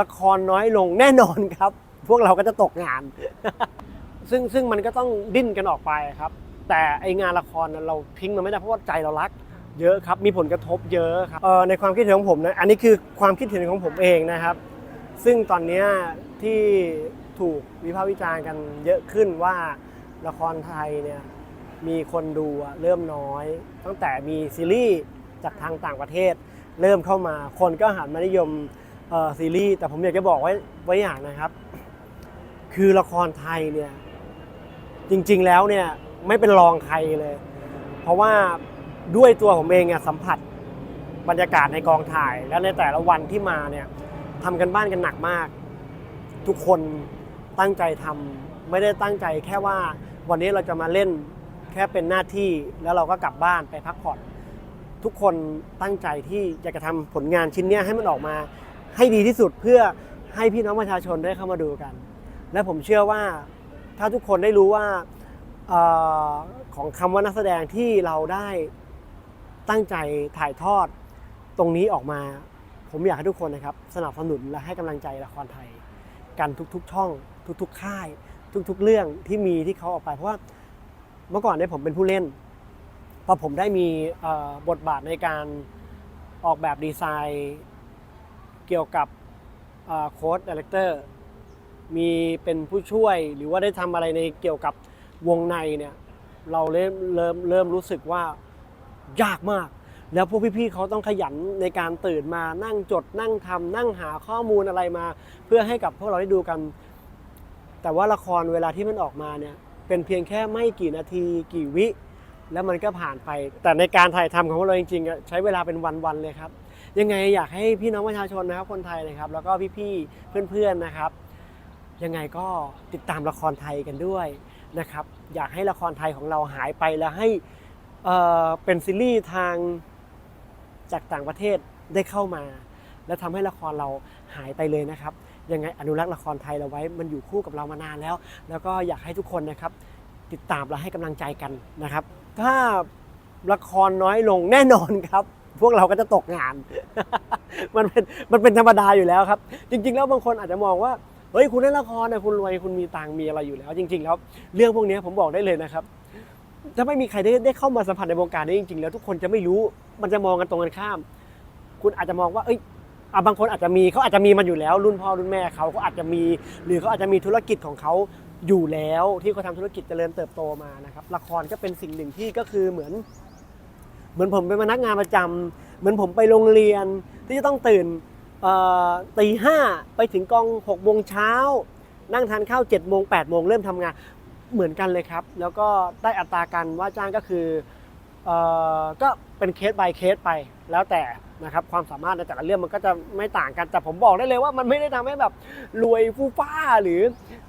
ละครน้อยลงแน่นอนครับ พวกเราก็จะตกงาน ซึ่งซึ่งมันก็ต้องดิ้นกันออกไปครับ แต่ไองานละครเราทิ้งมันไม่ได้เพราะว่าใจเรารัก เยอะครับมีผลกระทบเยอะครับเอ่อในความคิดเห็นของผมนะอันนี้คือความคิดเห็นของผมเองนะครับ ซึ่งตอนเนี้ยที่ถูกวิพากษ์วิจารณ์กันเยอะขึ้นว่าละครไทยเนี่ยมีคนดูอะเริ่มน้อย ตั้งแต่มีซีรีส์จากทางต่างประเทศ เริ่มเข้ามาคนก็หันมานิยม ซีรีส์แต่ผมอยากจะบอกไว้ไว้อย่างนะครับ คือละครไทยเนี่ยจริงๆแล้วเนี่ยไม่เป็นรองใครเลย เพราะว่าด้วยตัวผมเองอะสัมผัสบรรยากาศในกองถ่าย และในแต่ละวันที่มาเนี่ยทำกันบ้านกันหนักมาก ทุกคนตั้งใจทำไม่ได้ตั้งใจแค่ว่าวันนี้เราจะมาเล่นแค่เป็นหน้าที่แล้วเราก็กลับบ้านไปพักผ่อน ทุกคนตั้งใจที่อยากจะทำผลงานชิ้นนี้ให้มันออกมา ให้ดีที่สุดเพื่อให้พี่น้องประชาชนได้เข้ามาดูกัน และผมเชื่อว่าถ้าทุกคนได้รู้ว่าออของคำว่านักแสดงที่เราได้ตั้งใจถ่ายทอดตรงนี้ออกมา ผมอยากให้ทุกคนนะครับ สนับสนุนและให้กำลังใจละครไทย กันทุกๆช่อง ทุกๆค่าย ทุกๆเรื่องที่มีที่เขาออกไปเพราะว่าเมื่อก่อนเนี่ยผมเป็นผู้เล่นพอผมได้มีบทบาทในการออกแบบดีไซน์ เกี่ยวกับโค้ดดีเลกเตอร์มีเป็นผู้ช่วยหรือว่าได้ทำอะไรในเกี่ยวกับวงในเนี่ยเราเริ่มเริ่มเริ่มรู้สึกว่ายากมาก แล้วพวกพี่ๆเขาต้องขยันในการตื่นมานั่งจดนั่งทำนั่งหาข้อมูลอะไรมา เพื่อให้กับพวกเราได้ดูกัน แต่ว่าละครเวลาที่มันออกมาเนี่ยเป็นเพียงแค่ไม่กี่นาทีกี่วิ แล้วมันก็ผ่านไป แต่ในการถ่ายทำของพวกเราจริงๆใช้เวลาเป็นวันๆเลยครับ ยังไงอยากให้พี่น้องประชาชนนะครับคนไทยนะครับ แล้วก็พี่ๆเพื่อนๆนะครับ ยังไงก็ติดตามละครไทยกันด้วยนะครับ อยากให้ละครไทยของเราหายไปแล้วให้เอ่อเป็นซีรีส์ทางจากต่างประเทศได้เข้ามา และทำให้ละครเราหายไปเลยนะครับ ยังไงอนุรักษ์ละครไทยเราไว้มันอยู่คู่กับเรามานานแล้ว แล้วก็อยากให้ทุกคนนะครับ ติดตามและให้กำลังใจกันนะครับ ถ้าละครน้อยลงแน่นอนครับ พวกเราก็จะตกงาน มันเป็นมันเป็นธรรมดาอยู่แล้วครับ จริง ๆ แล้วบางคนอาจจะมองว่าเฮ้ยคุณเล่นละครนะคุณรวยคุณมีตังมีอะไรอยู่แล้ว จริงๆแล้วเรื่องพวกนี้ผมบอกได้เลยนะครับถ้าไม่มีใครได้ได้เข้ามาสัมผัสในวงการนี้จริงๆ แล้วทุกคนจะไม่รู้มันจะมองกันตรงกันข้าม คุณอาจจะมองว่าเอ้ยบางคนอาจจะมีเขาอาจจะมีมันอยู่แล้ว รุ่นพ่อรุ่นแม่เขาก็อาจจะมี หรือเขาอาจจะมีธุรกิจของเขาอยู่แล้วที่เขาทำธุรกิจเจริญเติบโตมานะครับละครก็เป็นสิ่งหนึ่งที่ก็คือเหมือน เหมือนผมเป็นพนักงานประจำเหมือนผมไปโรงเรียนที่จะต้องตื่นตีห้าไปถึงกองหกโมงเช้า นั่งทานข้าวเจ็ดโมงแปดโมงเริ่มทำงานเหมือนกันเลยครับ แล้วก็ได้อัตราการว่าจ้างก็คืออก็เป็นเคส by เคสไปแล้วแต่นะครับความสามารถในแต่ละเรื่องมันก็จะไม่ต่างกันแต่ผมบอกได้เลยว่ามันไม่ได้ทำให้แบบรวยฟู่ฟ้าหรือ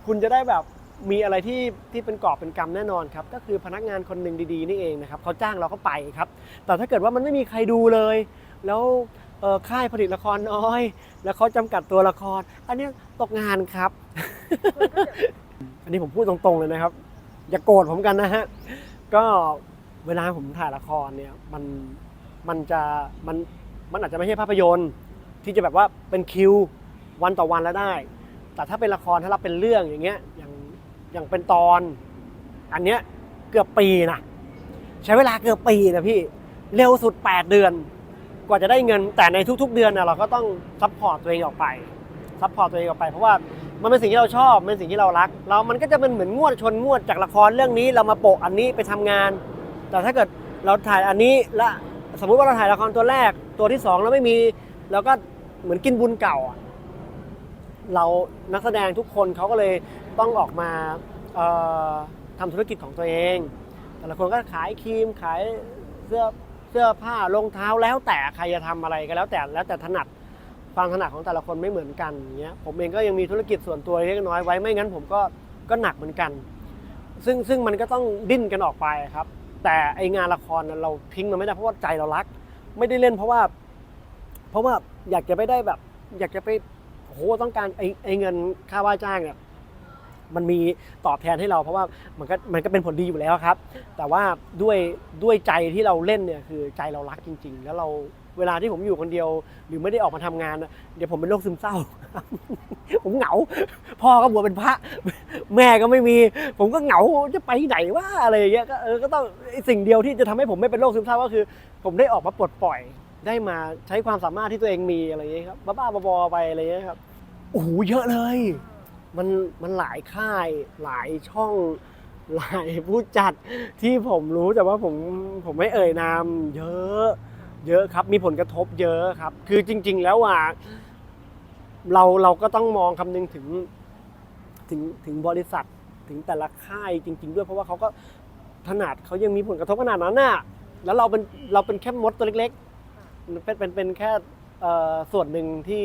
คุณจะได้แบบ มีอะไรที่ที่เป็นกอบเป็นกำแน่นอนครับก็คือพนักงานคนหนึ่งดีๆนี่เองนะครับเขาจ้างเราก็ไปครับ แต่ถ้าเกิดว่ามันไม่มีใครดูเลย แล้วค่ายผลิตละครน้อย แล้วเขาจำกัดตัวละคร อันนี้ตกงานครับ อันนี้ผมพูดตรงๆเลยนะครับ อย่าโกรธผมกันนะฮะก็เวลาผมถ่ายละครเนี่ยมันมันจะมันมันอาจจะไม่ใช่ภาพยนตร์ที่จะแบบว่าเป็นคิววันต่อวันแล้วได้ แต่ถ้าเป็นละครถ้าเราเป็นเรื่องอย่างเงี้ยอย่าง อย่างเป็นตอน อันเนี้ยเกือบปีนะใช้เวลาเกือบปีนะพี่เร็วสุด 8 เดือน กว่าจะได้เงินแต่ในทุก ๆ เดือนนะเราก็ต้องซัพพอร์ตตัวเองออกไปซัพพอร์ตตัวเองออกไปเพราะว่ามันเป็นสิ่งที่เราชอบเป็นสิ่งที่เรารัก เรามันก็จะเป็นเหมือนงวดชนงวดจากละครเรื่องนี้เรามาโปะอันนี้ไปทำงาน แต่ถ้าเกิดเราถ่ายอันนี้และสมมุติว่าเราถ่ายละครตัวแรกตัวที่สองเราไม่มีเราก็เหมือนกินบุญเก่า เรานักแสดงทุกคนเขาก็เลยต้องออกมา ทำธุรกิจของตัวเอง แต่ละคนก็ขายครีมขายเสื้อเสื้อผ้ารองเท้าแล้วแต่ใครจะทำอะไรก็แล้วแต่แล้วแต่ถนัดความถนัดของแต่ละคนไม่เหมือนกันอย่างเงี้ยผมเองก็ยังมีธุรกิจส่วนตัวเล็กน้อยไว้ไม่งั้นผมก็ก็หนักเหมือนกัน ซึ่งซึ่งมันก็ต้องดิ้นกันออกไปครับ แต่ไองานละครเราทิ้งมันไม่ได้เพราะว่าใจเรารัก ไม่ได้เล่นเพราะว่า เพราะว่าอยากจะไปได้แบบ อยากจะไปโอ้โหต้องการไอไอเงินค่าว่าจ้างเนี่ย มันมีตอบแทนให้เราเพราะว่ามันก็มันก็เป็นผลดีอยู่แล้วครับ แต่ว่าด้วยด้วยใจที่เราเล่นเนี่ยคือใจเรารักจริง ๆ แล้วเราเวลาที่ผมอยู่คนเดียว หรือไม่ได้ออกมาทำงานเดี๋ยวผมเป็นโรคซึมเศร้า ผมเหงา พ่อก็บวชเป็นพระ แม่ก็ไม่มี ผมก็เหงาจะไปไหนวะอะไรอย่างเงี้ยก็เออก็ต้องสิ่งเดียวที่จะทำให้ผมไม่เป็นโรคซึมเศร้าก็คือ ผมได้ออกมาปลดปล่อย ได้มาใช้ความสามารถที่ตัวเองมีอะไรอย่างเงี้ยครับบ้าๆบอๆไปอะไรอย่างเงี้ยครับโอ้โหเยอะเลย มันมันหลายค่ายหลายช่องหลายผู้จัดที่ผมรู้แต่ว่าผมผมไม่เอ่ยนามเยอะเยอะครับมีผลกระทบเยอะครับ คือจริง ๆ แล้วอะเราเราก็ต้องมองคำนึงถึงถึงถึงบริษัทถึงแต่ละค่ายจริง ๆ ด้วยเพราะว่าเขาก็ขนาดเขายังมีผลกระทบขนาดนั้นน่ะแล้วเราเป็นเราเป็นแค่มดตัวเล็กๆเป็นเป็นเป็นแค่ส่วนหนึ่งที่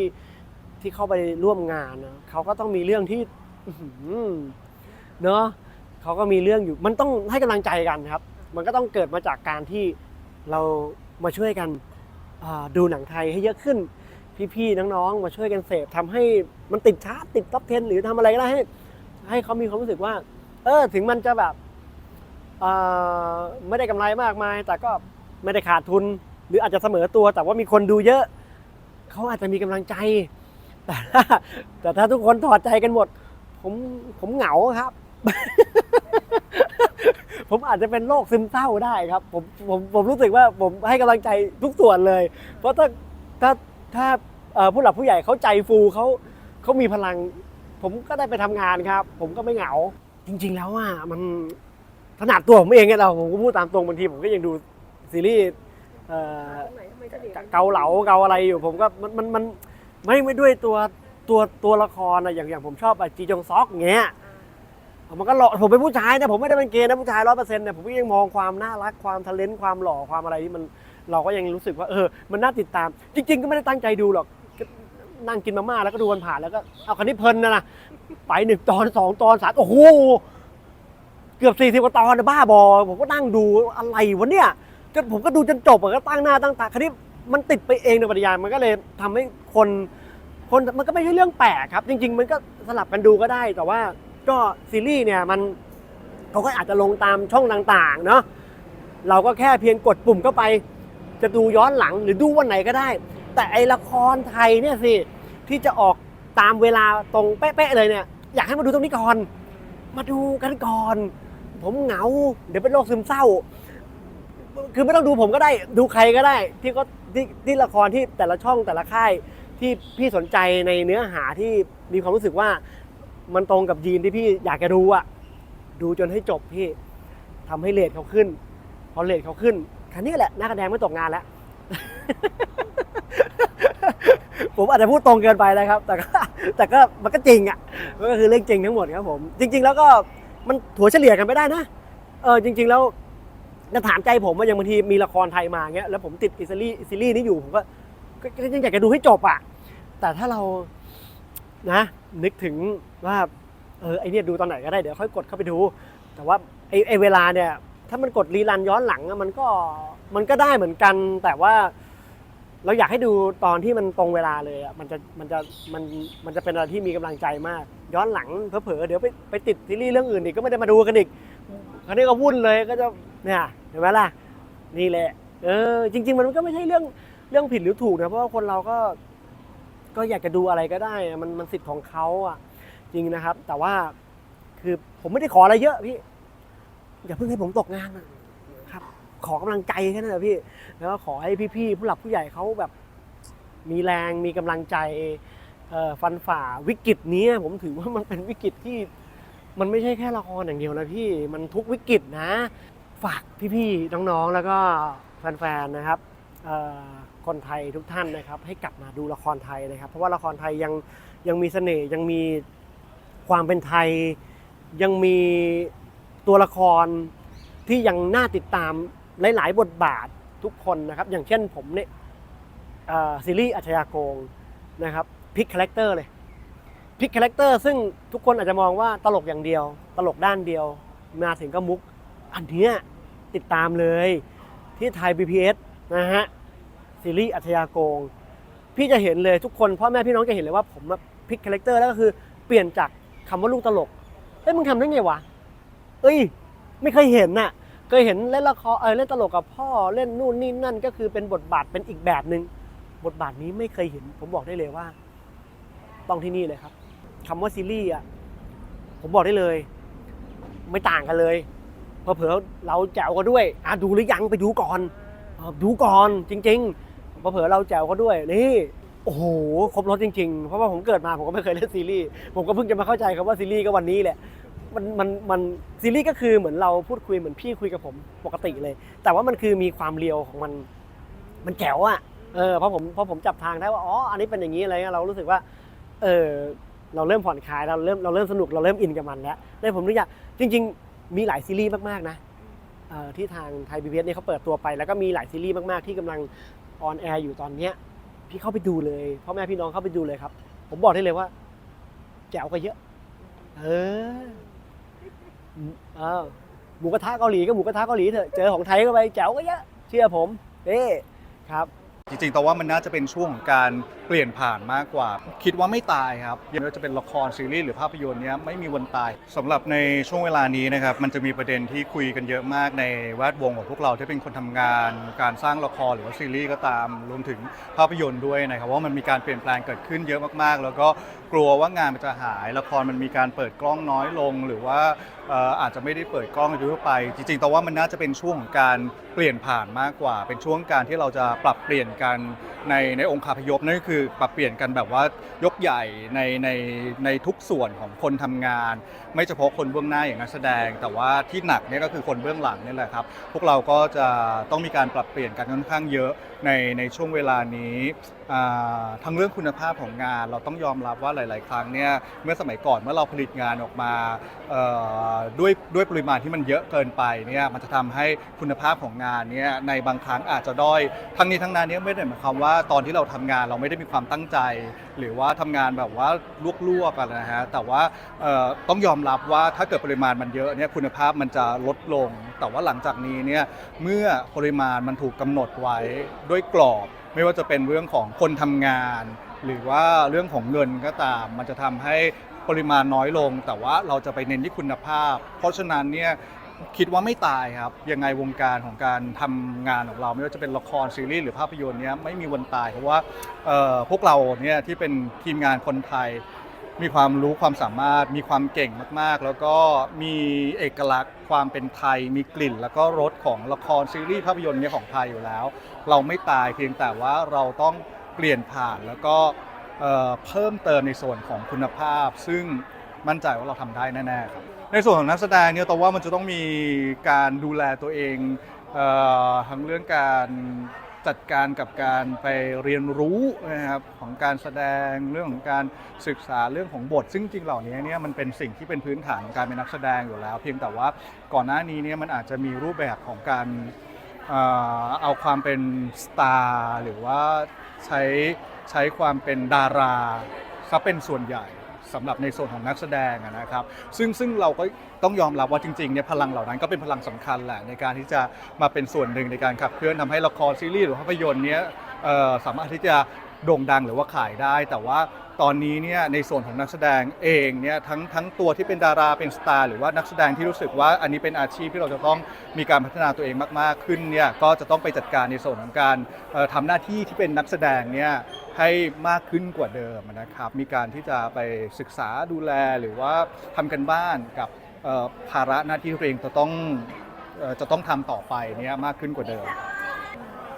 ที่เข้าไปร่วมงานนะเขาก็ต้องมีเรื่องที่เนาะเขาก็มีเรื่องอยู่ มันต้องให้กำลังใจกันครับ มันก็ต้องเกิดมาจากการที่เรามาช่วยกันดูหนังไทยให้เยอะขึ้น พี่ๆน้องๆ มาช่วยกันเสพทำให้มันติดชาร์ตติดท็อป10หรือทำอะไรก็ได้ให้ ให้เขามีความรู้สึกว่า เออถึงมันจะแบบไม่ได้กำไรมากมาย แต่ก็ไม่ได้ขาดทุน หรืออาจจะเสมอตัวแต่ว่ามีคนดูเยอะ เขาอาจจะมีกำลังใจ แต่ถ้าแต่ถ้าทุกคนถอดใจกันหมด ผมผมเหงาครับ ผมอาจจะเป็นโรคซึมเศร้าได้ครับ ผมผมผมรู้สึกว่าผมให้กำลังใจทุกส่วนเลย เพราะถ้าถ้าถ้าเอ่อผู้หลักผู้ใหญ่เขาใจฟูเขาเขามีพลัง ผมก็ได้ไปทำงานครับ ผมก็ไม่เหงา จริง ๆ แล้วอะมันขนาดตัวผมเองเนี่ยเราผมก็พูดตามตรงบางทีผมก็ยังดูซีรีส์เอ่อตรงไหนทำไมจะหนีเกาเหลาเกาอะไรอยู่ผมก็มันมันมัน ไม่ไม่ด้วยตัวตัวตัวละครอะอย่างอย่างผมชอบอะจีจงซอกอย่างเงี้ยมันก็หล่อผมเป็นผู้ชายนะผมไม่ได้เป็นเกย์นะผู้ชายร้อยเปอร์เซ็นต์เนี่ยผมก็ยังมองความน่ารักความทะเลนความหล่อความอะไรที่มันเราก็ยังรู้สึกว่าเออ มันน่าติดตาม จริง ๆ ก็ไม่ได้ตั้งใจดูหรอกก็นั่งกินมาม่าแล้วก็ดูมันผ่านแล้วก็เอาคันนี้เพลินนะนะไปหนึ่งตอนสองตอนสามโอ้โหเกือบสี่สิบกว่าตอนนะบ้าบอ ผมก็นั่งดูอะไรวะเนี่ยจนผมก็ดูจนจบอะก็ตั้งหน้าตั้งตาคราวนี้ มันติดไปเองโดยปริยายมันก็เลยทำให้คนคนมันก็ไม่ใช่เรื่องแปลกครับ จริง ๆ มันก็สลับกันดูก็ได้ แต่ว่าก็ซีรีส์เนี่ยมันเขาก็อาจจะลงตามช่องต่างๆเนาะเราก็แค่เพียงกดปุ่มเข้าไป จะดูย้อนหลังหรือดูวันไหนก็ได้ แต่ไอละครไทยเนี่ยสิที่จะออกตามเวลาตรงเป๊ะๆเลยเนี่ย อยากให้มาดูตรงนี้ก่อน มาดูกันก่อน ผมเหงา เดี๋ยวเป็นโรคซึมเศร้า คือไม่ต้องดูผมก็ได้ ดูใครก็ได้ ที่ก็ ที่ที่ละครที่แต่ละช่องแต่ละค่ายที่พี่สนใจในเนื้อหาที่มีความรู้สึกว่ามันตรงกับยีนที่พี่อยากจะดูอะดูจนให้จบพี่ทำให้เลทเขาขึ้น พอเลทเขาขึ้นคันนี้แหละนักแสดงไม่ตกงานแล้ว ผมอาจจะพูดตรงเกินไปนะครับ แต่ก็แต่ก็มันก็จริงอะมันก็คือเรื่องจริงทั้งหมดครับผม จริง ๆ แล้วก็มันถัวเฉลี่ยกันไม่ได้นะเออจริง ๆ แล้ว จะถามใจผมว่าอย่างบางทีมีละครไทยมาเงี้ยแล้วผมติดอิซีรีส์ซีรีส์นี้อยู่ผมก็ก็ยังอยากจะดูให้จบอะแต่ถ้าเรานะ นึกถึงว่าเออไอเนี่ยดูตอนไหนก็ได้เดี๋ยวค่อยกดเข้าไปดู แต่ว่าไอไอเวลาเนี่ย ถ้ามันกดรีรันย้อนหลังอะมันก็มันก็ได้เหมือนกัน แต่ว่าเราอยากให้ดูตอนที่มันตรงเวลาเลยอะมันจะมันจะมันมันจะเป็นอะไรที่มีกำลังใจมาก ย้อนหลังเผลอๆเดี๋ยวไปไปติดซีรีส์เรื่องอื่นอีกก็ไม่ได้มาดูกันอีกคราวนี้ก็วุ่นเลยก็จะเนี่ย เห็นไหมล่ะนี่แหละ เออ จริง ๆ มันก็ไม่ใช่เรื่องเรื่องผิดหรือถูกนะเพราะว่าคนเราก็ก็อยากจะดูอะไรก็ได้มันมันสิทธิ์ของเขาอะ จริงนะครับ แต่ว่าคือผมไม่ได้ขออะไรเยอะพี่อย่าเพิ่งให้ผมตกงานนะครับ ขอกำลังใจแค่นั้นแหละพี่ แล้วก็ขอให้พี่ๆผู้หลักผู้ใหญ่เขาแบบ มีแรงมีกำลังใจฟันฝ่าวิกฤตนี้ผมถือว่ามันเป็นวิกฤตที่ มันไม่ใช่แค่ละครอย่างเดียวนะพี่มันทุกวิกฤตนะ ฝากพี่ๆน้องๆแล้วก็แฟนๆนะครับคนไทยทุกท่านนะครับ ให้กลับมาดูละครไทยนะครับ เพราะว่าละครไทยยังยังมีเสน่ห์ยังมีความเป็นไทย ยังมีตัวละครที่ยังน่าติดตามหลายๆ บทบาททุกคนนะครับ อย่างเช่นผมเนี่ยซีรีส์อัจฉยะโกงนะครับพลิกคาแรคเตอร์เลยพลิกคาแรคเตอร์ซึ่งทุกคนอาจจะมองว่าตลกอย่างเดียว ตลกด้านเดียว มาถึงก็มุก อันเนี้ย ติดตามเลยที่ไทย BPS นะฮะซีรีส์อัจฉริยะโกง พี่จะเห็นเลยทุกคนพ่อแม่พี่น้องจะเห็นเลยว่าผมอะพลิกคาแรคเตอร์แล้วก็คือเปลี่ยนจากคำว่าลูกตลกเฮ้ยมึงทำได้ไงวะเอ้ย ไม่เคยเห็นน่ะ เคยเห็นเล่นละครเออเล่นตลกกับพ่อเล่นนู่นนี่นั่นก็คือเป็นบทบาทเป็นอีกแบบหนึ่งบทบาทนี้ไม่เคยเห็น ผมบอกได้เลยว่า ต้องที่นี่เลยครับคำว่าซีรีส์อะผมบอกได้เลย ไม่ต่างกันเลย เพอเผลอเราแจวกันด้วยอะดูหรือยังไปดูก่อนดูก่อนจริงๆเพอเผลอเราแจวกันด้วยนี่โอ้โหครบรถจริงๆ เพราะว่าผมเกิดมาผมก็ไม่เคยเล่นซีรีส์ผมก็เพิ่งจะมาเข้าใจคำว่าซีรีส์ก็วันนี้แหละมันมันมันซีรีส์ก็คือเหมือนเราพูดคุยเหมือนพี่คุยกับผมปกติเลย แต่ว่ามันคือมีความเรียวของมันมันแจ๋วอะเออเพราะผมเพราะผมจับทางได้ว่าอ๋ออันนี้เป็นอย่างนี้อะไรเงี้ยเรารู้สึกว่า เออเราเริ่มผ่อนคลายเราเริ่มเราเริ่มสนุกเราเริ่มอินกับมันแล้วเลยผมนึกอยากจริง ๆ มีหลายซีรีส์มากๆนะที่ทางไทยพีบีเอสเนี่ยเขาเปิดตัวไป แล้วก็มีหลายซีรีส์มากๆที่กำลังออนแอร์อยู่ตอนเนี้ยพี่เข้าไปดูเลยพ่อแม่พี่น้องเข้าไปดูเลยครับ ผมบอกได้เลยว่าแจ๋วกว่าเยอะ เออเออหมูกระทะเกาหลีก็หมูกระทะเกาหลีเถอะเจอของไทยเข้าไปแจ๋วก็เยอะ เชื่อผมเด้ครับ จริงๆ แต่ว่ามันน่าจะเป็นช่วงของการเปลี่ยนผ่านมากกว่า คิดว่าไม่ตายครับไม่ว่าจะเป็นละครซีรีส์หรือภาพยนตร์เนี้ยไม่มีวันตายสำหรับในช่วงเวลานี้นะครับมันจะมีประเด็นที่คุยกันเยอะมากในแวดวงของพวกเราที่เป็นคนทำงาน การสร้างละครหรือว่าซีรีส์ก็ตามรวมถึงภาพยนตร์ด้วยนะครับว่ามันมีการเปลี่ยนแปลงเกิดขึ้นเยอะมากๆ แล้วก็กลัวว่างานมันจะหายละครมันมีการเปิดกล้องน้อยลง หรือว่าเอ่ออาจจะไม่ได้เปิดกล้องทั่วไป จริงๆ แต่ว่ามันน่าจะเป็นช่วงของการเปลี่ยนผ่านมากกว่า เป็นช่วงการที่เราจะปรับเปลี่ยนการในในองค์คาพยพนั่นก็คือปรับเปลี่ยนกันแบบว่ายกใหญ่ในในในทุกส่วนของคนทำงาน ไม่เฉพาะคนเบื้องหน้าอย่างนักแสดง แต่ว่าที่หนักเนี่ยก็คือคนเบื้องหลังนี่แหละครับพวกเราก็จะต้องมีการปรับเปลี่ยนกันค่อนข้างเยอะในในช่วงเวลานี้ทั้งเรื่องคุณภาพของงาน เราต้องยอมรับว่าหลาย ๆ ครั้งเนี่ยเมื่อสมัยก่อนเมื่อเราผลิตงานออกมาด้วยด้วยปริมาณที่มันเยอะเกินไปเนี่ยมันจะทำให้คุณภาพของงานเนี่ยในบางครั้งอาจจะด้อยทั้งนี้ทั้งนั้นเนี่ยไม่ได้หมายความว่าาตอนที่เราทำงานเราไม่ได้มีความตั้งใจ หรือว่าทำงานแบบว่าลวกๆกันนะฮะแต่ว่าเอ่อต้องยอมรับว่าถ้าเกิดปริมาณมันเยอะเนี่ยคุณภาพมันจะลดลง แต่ว่าหลังจากนี้เนี่ยเมื่อปริมาณมันถูกกำหนดไว้ด้วยกรอบ ไม่ว่าจะเป็นเรื่องของคนทำงาน หรือว่าเรื่องของเงินก็ตาม มันจะทำให้ปริมาณน้อยลง แต่ว่าเราจะไปเน้นที่คุณภาพ เพราะฉะนั้นเนี่ย คิดว่าไม่ตายครับยังไงวงการของการทำงานของเรา ไม่ว่าจะเป็นละครซีรีส์หรือภาพยนตร์เนี่ยไม่มีวันตายเพราะว่าเอ่อพวกเราเนี่ยที่เป็นทีมงานคนไทย มีความรู้ความสามารถ มีความเก่งมากๆ แล้วก็มีเอกลักษณ์ความเป็นไทย มีกลิ่น แล้วก็รสของละครซีรีส์ภาพยนตร์เนี่ยของไทยอยู่แล้ว เราไม่ตายเพียงแต่ว่าเราต้องเปลี่ยนผ่านแล้วก็เอ่อเพิ่มเติมในส่วนของคุณภาพ ซึ่งมั่นใจว่าเราทำได้แน่ๆครับ ในส่วนของนักแสดงเนี่ยแต่ว่ามันจะต้องมีการดูแลตัวเองเอ่อทั้งเรื่องการจัดการกับการไปเรียนรู้นะครับของการแสดงเรื่องของการศึกษาเรื่องของบท ซึ่งจริงเหล่านี้เนี่ยมันเป็นสิ่งที่เป็นพื้นฐานของการเป็นนักแสดงอยู่แล้ว เพียงแต่ว่าก่อนหน้านี้เนี่ยมันอาจจะมีรูปแบบของการเอ่อเอาความเป็นสตาร์หรือว่าใช้ใช้ความเป็นดาราซะเป็นส่วนใหญ่ สำหรับในส่วนของนักแสดงอะนะครับ ซึ่งซึ่งเราก็ต้องยอมรับว่าจริงๆเนี่ยพลังเหล่านั้นก็เป็นพลังสำคัญแหละในการที่จะมาเป็นส่วนหนึ่งในการขับเคลื่อนทำให้ละครซีรีส์หรือภาพยนตร์เนี้ยเอ่อสามารถที่จะโด่งดังหรือว่าขายได้ แต่ว่าตอนนี้เนี่ยในส่วนของนักแสดงเองเนี่ยทั้งทั้งตัวที่เป็นดาราเป็นสตาร์หรือว่านักแสดงที่รู้สึกว่าอันนี้เป็นอาชีพที่เราจะต้องมีการพัฒนาตัวเองมาก ๆ ขึ้นเนี่ยก็จะต้องไปจัดการในส่วนของการเอ่อทำหน้าที่ที่เป็นนักแสดงเนี่ย ให้มากขึ้นกว่าเดิมนะครับ มีการที่จะไปศึกษาดูแลหรือว่าทำกันบ้านกับภาระหน้าที่ตัวเองจะต้องจะต้องทำต่อไปเนี่ยมากขึ้นกว่าเดิม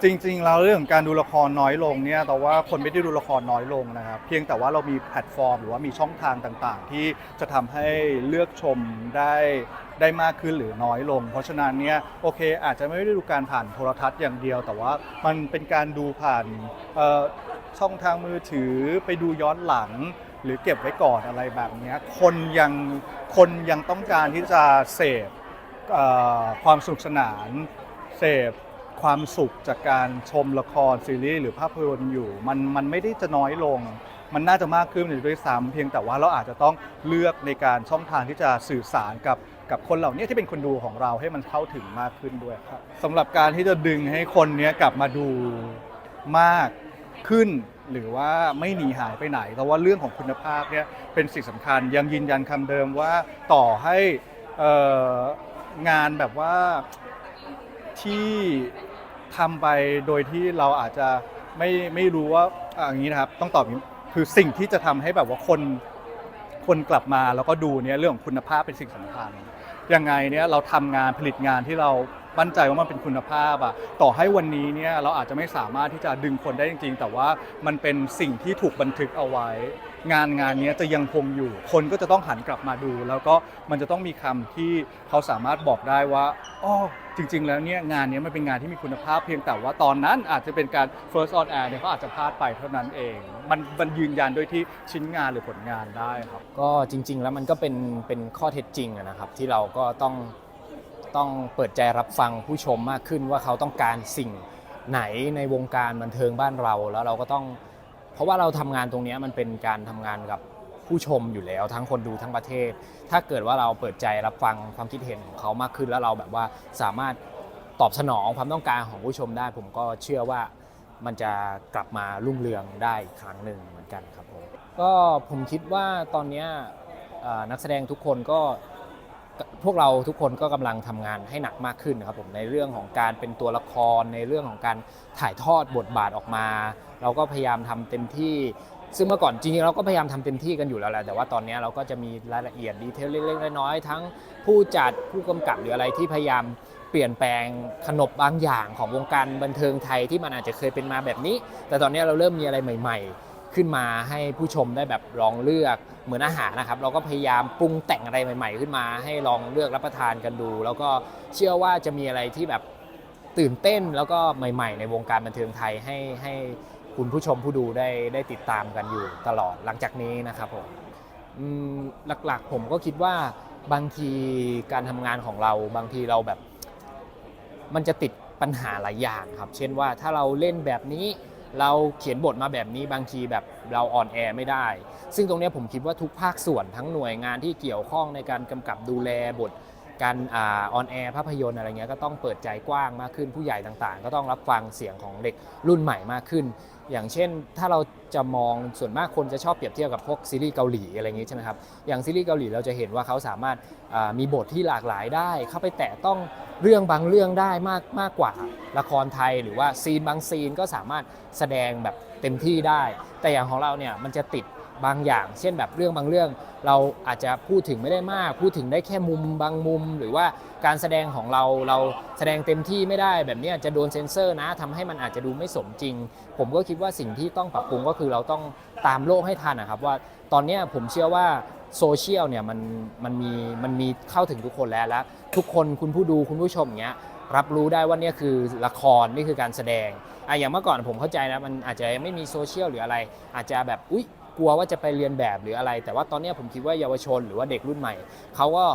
จริงๆแล้วเรื่องการดูละครน้อยลงเนี่ยแต่ว่าคนไม่ได้ดูละครน้อยลงนะครับ เพียงแต่ว่าเรามีแพลตฟอร์ม หรือว่ามีช่องทางต่างๆ ที่จะทำให้เลือกชมได้ได้มากขึ้นหรือน้อยลง เพราะฉะนั้นเนี่ยโอเคอาจจะไม่ได้ดูการผ่านโทรทัศน์อย่างเดียว แต่ว่ามันเป็นการดูผ่าน ช่องทางมือถือไปดูย้อนหลัง หรือเก็บไว้ก่อนอะไรแบบนี้คนยังคนยังต้องการที่จะเสพความสนุกสนาน เสพความสุขจากการชมละครซีรีส์หรือภาพยนตร์อยู่ มันมันไม่ได้จะน้อยลง มันน่าจะมากขึ้นด้วยซ้ำเพียงแต่ว่าเราอาจจะต้องเลือกในการช่องทางที่จะสื่อสารกับกับคนเหล่านี้ที่เป็นคนดูของเราให้มันเข้าถึงมากขึ้นด้วยครับสำหรับการที่จะดึงให้คนนี้กลับมาดูมาก ขึ้น หรือว่าไม่หนีหายไปไหน แต่ว่าเรื่องของคุณภาพเนี่ยเป็นสิ่งสำคัญยังยืนยันคำเดิมว่าต่อให้งานแบบว่าที่ทำไปโดยที่เราอาจจะไม่ไม่รู้ว่าอย่างนี้นะครับต้องตอบอย่างนี้คือสิ่งที่จะทำให้แบบว่าคนคนกลับมาแล้วก็ดูเนี่ยเรื่องของคุณภาพเป็นสิ่งสำคัญยังไงเนี่ยเราทำงานผลิตงานที่เรา มั่นใจว่ามันเป็นคุณภาพอะต่อให้วันนี้เนี่ยเราอาจจะไม่สามารถที่จะดึงคนได้จริง ๆ แต่ว่ามันเป็นสิ่งที่ถูกบันทึกเอาไว้ งานงานนี้จะยังคงอยู่ คนก็จะต้องหันกลับมาดู แล้วก็มันจะต้องมีคำที่เขาสามารถบอกได้ว่าอ๋อจริง ๆ แล้วเนี่ยงานนี้มันเป็นงานที่มีคุณภาพเพียงแต่ว่าตอนนั้นอาจจะเป็นการ first on air เนี่ยเขาอาจจะพลาดไปเท่านั้นเอง มันมันยืนยันด้วยที่ชิ้นงานหรือผลงานได้ครับ ก็จริง ๆ แล้วมันก็เป็นเป็นข้อเท็จจริงนะครับที่เราก็ต้อง ต้องเปิดใจรับฟังผู้ชมมากขึ้นว่าเขาต้องการสิ่งไหนในวงการบันเทิงบ้านเราแล้วเราก็ต้อง เพราะว่าเราทำงานตรงนี้มันเป็นการทำงานกับผู้ชมอยู่แล้วทั้งคนดูทั้งประเทศ ถ้าเกิดว่าเราเปิดใจรับฟังความคิดเห็นของเขามากขึ้น แล้วเราแบบว่าสามารถตอบสนองความต้องการของผู้ชมได้ ผมก็เชื่อว่ามันจะกลับมารุ่งเรืองได้อีกครั้งหนึ่งเหมือนกันครับผมก็ผมคิดว่าตอนนี้นักแสดงทุกคนก็ พวกเราทุกคนก็กำลังทำงานให้หนักมากขึ้นนะครับผมในเรื่องของการเป็นตัวละครในเรื่องของการถ่ายทอดบทบาทออกมา เราก็พยายามทำเต็มที่ ซึ่งเมื่อก่อนจริงๆเราก็พยายามทำเต็มที่กันอยู่แล้วแหละแต่ว่าตอนนี้เราก็จะมีรายละเอียดดีเทลเล็กๆน้อยๆทั้งผู้จัดผู้กำกับหรืออะไรที่พยายามเปลี่ยนแปลงขนบบางอย่างของวงการบันเทิงไทยที่มันอาจจะเคยเป็นมาแบบนี้ แต่ตอนนี้เราเริ่มมีอะไรใหม่ ๆ ขึ้นมาให้ผู้ชมได้แบบลองเลือกเหมือนอาหารนะครับ เราก็พยายามปรุงแต่งอะไรใหม่ ๆ ขึ้นมาให้ลองเลือกรับประทานกันดู แล้วก็เชื่อว่าจะมีอะไรที่แบบตื่นเต้นแล้วก็ใหม่ ๆ ในวงการบันเทิงไทยให้ให้คุณผู้ชมผู้ดูได้ได้ติดตามกันอยู่ตลอดหลังจากนี้นะครับผมหลักๆ ผมก็คิดว่าบางทีการทำงานของเราบางทีเราแบบ มันจะติดปัญหาหลายอย่างครับ เช่นว่าถ้าเราเล่นแบบนี้ เราเขียนบทมาแบบนี้บางทีแบบเราออนแอร์ไม่ได้ ซึ่งตรงนี้ผมคิดว่าทุกภาคส่วนทั้งหน่วยงานที่เกี่ยวข้องในการกำกับดูแลบทการออนแอร์ภาพยนตร์อะไรเงี้ยก็ต้องเปิดใจกว้างมากขึ้นผู้ใหญ่ต่างๆ ก็ต้องรับฟังเสียงของเด็กรุ่นใหม่มากขึ้น อย่างเช่นถ้าเราจะมองส่วนมากคนจะชอบเปรียบเทียบกับพวกซีรีส์เกาหลีอะไรอย่างงี้ใช่ไหมครับอย่างซีรีส์เกาหลีเราจะเห็นว่าเขาสามารถมีบทที่หลากหลายได้ เข้าไปแตะต้องเรื่องบางเรื่องได้มากมากกว่าละครไทย หรือว่าซีนบางซีนก็สามารถแสดงแบบเต็มที่ได้ แต่อย่างของเราเนี่ยมันจะติด บางอย่าง เช่นแบบเรื่องบางเรื่อง เราอาจจะพูดถึงไม่ได้มาก พูดถึงได้แค่มุมบางมุม หรือว่าการแสดงของเราเราแสดงเต็มที่ไม่ได้แบบนี้จะโดนเซ็นเซอร์นะทำให้มันอาจจะดูไม่สมจริง ผมก็คิดว่าสิ่งที่ต้องปรับปรุงก็คือเราต้องตามโลกให้ทันนะครับว่าตอนนี้ผมเชื่อว่าโซเชียลเนี่ยมันมันมีมันมีเข้าถึงทุกคนแล้วแล้วทุกคนคุณผู้ดูคุณผู้ชมเนี้ยรับรู้ได้ว่าเนี่ยคือละครนี่คือการแสดงอะอย่างเมื่อก่อนผมเข้าใจนะมันอาจจะยังไม่มีโซเชียลหรืออะไร อาจจะแบบอุ๊ย กลัวว่าจะไปเรียนแบบหรืออะไร แต่ว่าตอนนี้ผมคิดว่าเยาวชนหรือว่าเด็กรุ่นใหม่เขาก็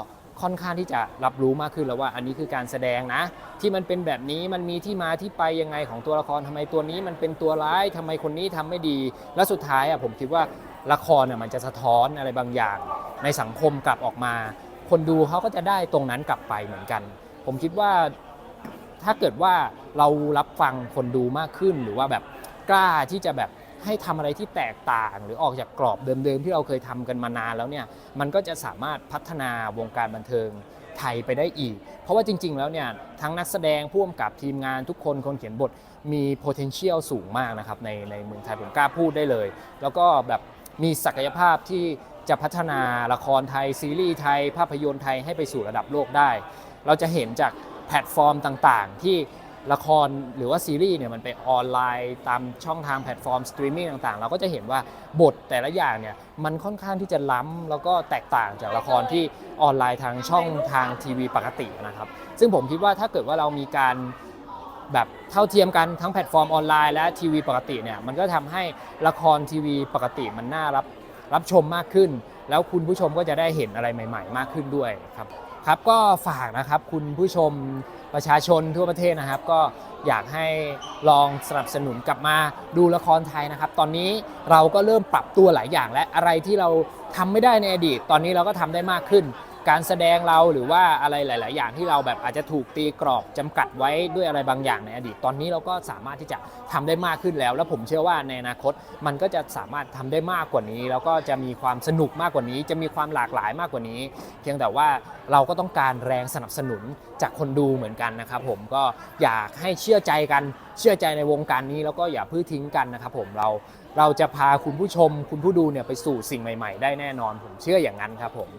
ค่อนข้างที่จะรับรู้มากขึ้นแล้วว่าอันนี้คือการแสดงนะ ที่มันเป็นแบบนี้มันมีที่มาที่ไปยังไงของตัวละครทำไมตัวนี้ มันเป็นตัวร้ายทำไมคนนี้ทำไม่ดี แล้วสุดท้ายอะผมคิดว่าละครน่ะมันจะสะท้อนอะไรบางอย่าง ในสังคมกลับออกมา คนดูเขาก็จะได้ตรงนั้นกลับไปเหมือนกัน ผมคิดว่าถ้าเกิดว่าเรารับฟังคนดูมากขึ้นหรือว่าแบบกล้าที่จะแบบ ให้ทำอะไรที่แตกต่างหรือออกจากกรอบเดิมๆที่เราเคยทำกันมานานแล้วเนี่ยมันก็จะสามารถพัฒนาวงการบันเทิงไทยไปได้อีก เพราะว่าจริง ๆ แล้วเนี่ยทั้งนักแสดงผู้กำกับทีมงานทุกคนคนเขียนบทมี potential สูงมากนะครับในในเมืองไทยผมกล้าพูดได้เลย แล้วก็แบบมีศักยภาพที่จะพัฒนาละครไทย ซีรีส์ไทย ภาพยนตร์ไทยให้ไปสู่ระดับโลกได้ เราจะเห็นจากแพลตฟอร์มต่างๆ ที่ ละครหรือว่าซีรีส์เนี่ยมันไปออนไลน์ตามช่องทางแพลตฟอร์มสตรีมมิ่งต่างๆ เราก็จะเห็นว่าบทแต่ละอย่างเนี่ยมันค่อนข้างที่จะล้ำแล้วก็แตกต่างจากละครที่ออนไลน์ทางช่องทางทีวีปกตินะครับซึ่งผมคิดว่าถ้าเกิดว่าเรามีการแบบเท่าเทียมกันทั้งแพลตฟอร์มออนไลน์และทีวีปกติเนี่ยมันก็ทำให้ละครทีวีปกติมันน่ารับรับชมมากขึ้น แล้วคุณผู้ชมก็จะได้เห็นอะไรใหม่ ๆ มากขึ้นด้วยครับ ครับก็ฝากนะครับคุณผู้ชมประชาชนทั่วประเทศนะครับ ก็อยากให้ลองสนับสนุนกลับมาดูละครไทยนะครับ ตอนนี้เราก็เริ่มปรับตัวหลายอย่างและอะไรที่เราทำไม่ได้ในอดีต ตอนนี้เราก็ทำได้มากขึ้น การแสดงเราหรือว่าอะไรหลาย ๆ อย่างที่เราแบบอาจจะถูกตีกรอบจำกัดไว้ด้วยอะไรบางอย่างในอดีต ตอนนี้เราก็สามารถที่จะทำได้มากขึ้นแล้ว แล้วผมเชื่อว่าในอนาคตมันก็จะสามารถทำได้มากกว่านี้ แล้วก็จะมีความสนุกมากกว่านี้ จะมีความหลากหลายมากกว่านี้ เพียงแต่ว่าเราก็ต้องการแรงสนับสนุนจากคนดูเหมือนกันนะครับผมก็อยากให้เชื่อใจกันเชื่อใจในวงการนี้แล้วก็อย่าพิ่งทิ้งกันนะครับผมเราเราจะพาคุณผู้ชมคุณผู้ดูเนี่ยไปสู่สิ่งใหม่ ๆ ได้แน่นอนผมเชื่ออย่างนั้นครับผม